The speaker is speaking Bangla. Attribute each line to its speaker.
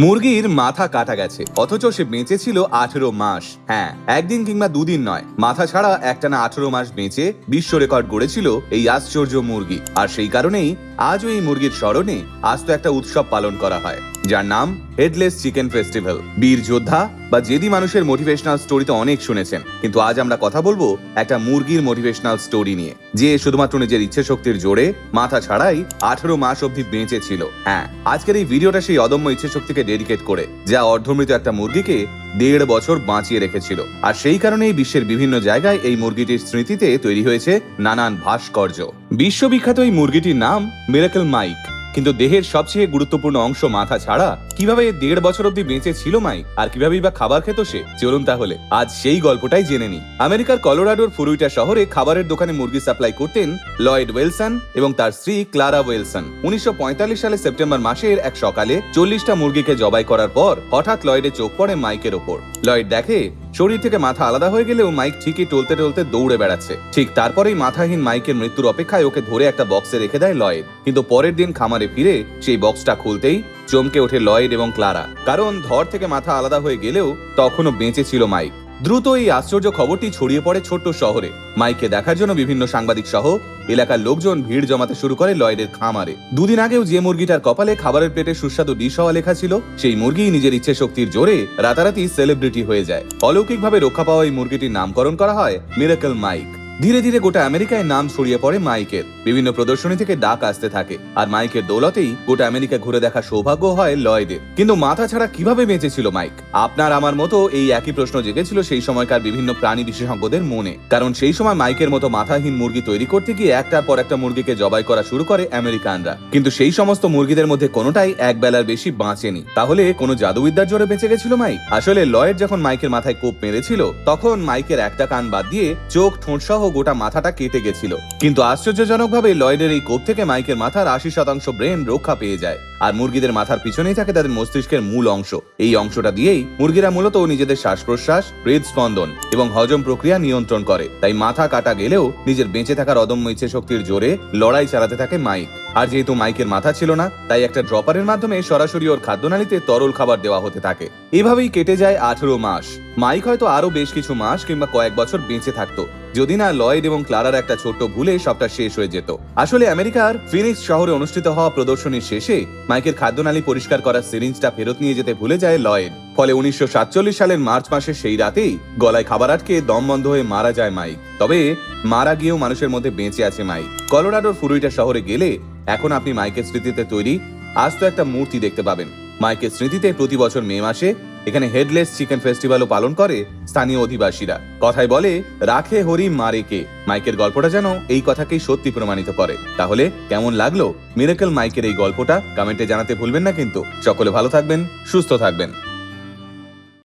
Speaker 1: মুরগির মাথা কাটা গেছে, অথচ সে বেঁচে ছিল আঠেরো মাস। হ্যাঁ একদিন কিংবা দুদিন নয়, মাথা ছাড়া একটানা আঠেরো মাস বেঁচে বিশ্ব রেকর্ড গড়েছিল এই আশ্চর্য মুরগি। আর সেই কারণেই আজও এই মুরগির স্মরণে আজ তো একটা উৎসব পালন করা হয়, যার নাম হেডলেস চিকেন ফেস্টিভ্যাল বীর যোদ্ধা বা জেদি মানুষের মোটিভেশনাল স্টোরি তো অনেক শুনেছেন, কিন্তু আজ আমরা কথা বলব একটা মুরগির মোটিভেশনাল স্টোরি নিয়ে, যে শুধুমাত্র নিজের ইচ্ছে শক্তির জোরে মাথা ছাড়াই আঠারো মাস অবধি বেঁচে ছিল। হ্যাঁ আজকের এই ভিডিওটা সেই অদম্য ইচ্ছে শক্তিকে ডেডিকেট করে, যা অর্ধমৃত একটা মুরগিকে দেড় বছর বাঁচিয়ে রেখেছিল। আর সেই কারণেই বিশ্বের বিভিন্ন জায়গায় এই মুরগিটির স্মৃতিতে তৈরি হয়েছে নানান ভাস্কর্য। বিশ্ববিখ্যাত এই মুরগিটির নাম মিরাকেল মাইক কিন্তু দেহের সবচেয়ে গুরুত্বপূর্ণ অংশ মাথা ছাড়া, কীভাবে দেড় বছর অব্দি বেঁচে ছিল মাই? আর কিভাবেই বা খাবার খেত সে? চলুন তাহলে, আজ সেই গল্পটাই জেনে নি আমেরিকার কলোরাডোর ফুরুইটা শহরে খাবারের দোকানে মুরগি সাপ্লাই করতেন লয়েড ওয়েলসন এবং তার স্ত্রী ক্লারা ওয়েলসন। উনিশশো পঁয়তাল্লিশ সালে সেপ্টেম্বর মাসের এক সকালে চল্লিশটা মুরগিকে জবাই করার পর হঠাৎ লয়েডের চোখ পড়ে মাইকের ওপর। লয়েড দেখে শরীর থেকে মাথা আলাদা হয়ে গেলেও মাইক ঠিকই টলতে টলতে দৌড়ে বেড়াচ্ছে। ঠিক তারপরেই মাথাহীন মাইকের মৃত্যুর অপেক্ষায় ওকে ধরে একটা বক্সে রেখে দেয় লয়েড। কিন্তু পরের দিন খামারে ফিরে সেই বক্সটা খুলতেই চমকে ওঠে লয়েড এবং ক্লারা। কারণ ধর থেকে মাথা আলাদা হয়ে গেলেও তখনও বেঁচে ছিল মাইক। দ্রুত এই আশ্চর্য খবরটি ছড়িয়ে পড়ে ছোট্ট শহরে। মাইকে দেখার জন্য বিভিন্ন সাংবাদিক সহ এলাকার লোকজন ভিড় জমাতে শুরু করে লয়েডের খামারে। দুদিন আগেও যে মুরগিটার কপালে খাবারের পেটে সুস্বাদু ডিশ হওয়া লেখা ছিল, সেই মুরগি নিজের ইচ্ছে শক্তির জোরে রাতারাতি সেলিব্রিটি হয়ে যায়। অলৌকিকভাবে রক্ষা পাওয়া এই মুরগিটির নামকরণ করা হয় মিরাকল মাইক ধীরে ধীরে গোটা আমেরিকায় নাম ছড়িয়ে পড়ে মাইকের বিভিন্ন প্রদর্শনী থেকে ডাক আসতে থাকে, আর মাইকের দৌলতেই গোটা আমেরিকা ঘুরে দেখা সৌভাগ্য হয় লয়েডের। কিন্তু মাথা ছাড়া কীভাবে বেঁচেছিল মাইক? আপনার আমার মতো এই একই প্রশ্ন জেগেছিল সেই সময়কার বিভিন্ন প্রাণী বিশেষজ্ঞদের মনে। কারণ সেই সময় মাইকের মতো মাথাহীন মুরগি তৈরি করতে গিয়ে একটার পর একটা মুরগিকে জবাই করা শুরু করে আমেরিকানরা। কিন্তু সেই সমস্ত মুরগিদের মধ্যে কোনোটাই এক বেলার বেশি বাঁচেনি। তাহলে কোনো জাদুবিদ্যার জোরে বেঁচে গেছিল মাইক? আসলে লয়েড যখন মাইকের মাথায় কোপ মেরেছিল, তখন মাইকের একটা কান বাদ দিয়ে চোখ ঠোঁট সহ গোটা মাথাটা কেটে গেছিল। কিন্তু আশ্চর্যজনকভাবে লয়েডের এই কোপ থেকে মাইকের মাথার আশি শতাংশ ব্রেন রক্ষা পেয়ে যায়। আর মুরগিদের মাথার পিছনেই থাকে তাদের মস্তিষ্কের মূল অংশ। এই অংশটা দিয়েই মুরগিরা মূলত নিজেদের শ্বাস প্রশ্বাস হৃদস্পন্দন এবং হজম প্রক্রিয়া নিয়ন্ত্রণ করে। তাই মাথা কাটা গেলেও নিজের বেঁচে থাকার অদম্য ইচ্ছে শক্তির জোরে লড়াই চালাতে থাকে মাইক। আর যেহেতু মাইকের মাথা ছিল না, তাই একটা ড্রপারের মাধ্যমে সরাসরি ওর খাদ্যনালীতে তরল খাবার দেওয়া হতে থাকে। এভাবেই কেটে যায় আঠেরো মাস। মাইক হয়তো আরও বেশ কিছু মাস কিংবা কয়েক বছর বেঁচে থাকতো। যদি না লয়েড এবং ক্লারার একটা ছোট্ট ভুলে সবটা শেষ হয়ে যেত। আসলে আমেরিকার ফিনিক্স শহরে অনুষ্ঠিত হওয়া প্রদর্শনীর শেষে মাইকের খাদ্যনালী পরিষ্কার করার সিরিঞ্জটা ফেরত নিয়ে যেতে ভুলে যায় লয়েড ফলে উনিশশো সালের মার্চ মাসের সেই রাতেই গলায় খাবার আটকে দম বন্ধ হয়ে মারা যায় মাইক। তবে মারা গিয়েও মানুষের মধ্যে বেঁচে আছে মাইক। কলোরাডোর ফুরুইটা শহরে গেলে এখন আপনি মাইকের স্মৃতিতে তৈরি আজ তো একটা মূর্তি দেখতে পাবেন। মাইকের স্মৃতিতে প্রতি বছর মে মাসে এখানে হেডলেস চিকেন ফেস্টিভ্যালও পালন করে স্থানীয় অধিবাসীরা। কথায় বলে, রাখে হরি মারে কে? মাইকের গল্পটা যেন এই কথাকেই সত্যি প্রমাণিত করে। তাহলে কেমন লাগল? মিরাকেল মাইকের এই গল্পটা? কমেন্টে জানাতে ভুলবেন না কিন্তু। সকলে ভালো থাকবেন, সুস্থ থাকবেন।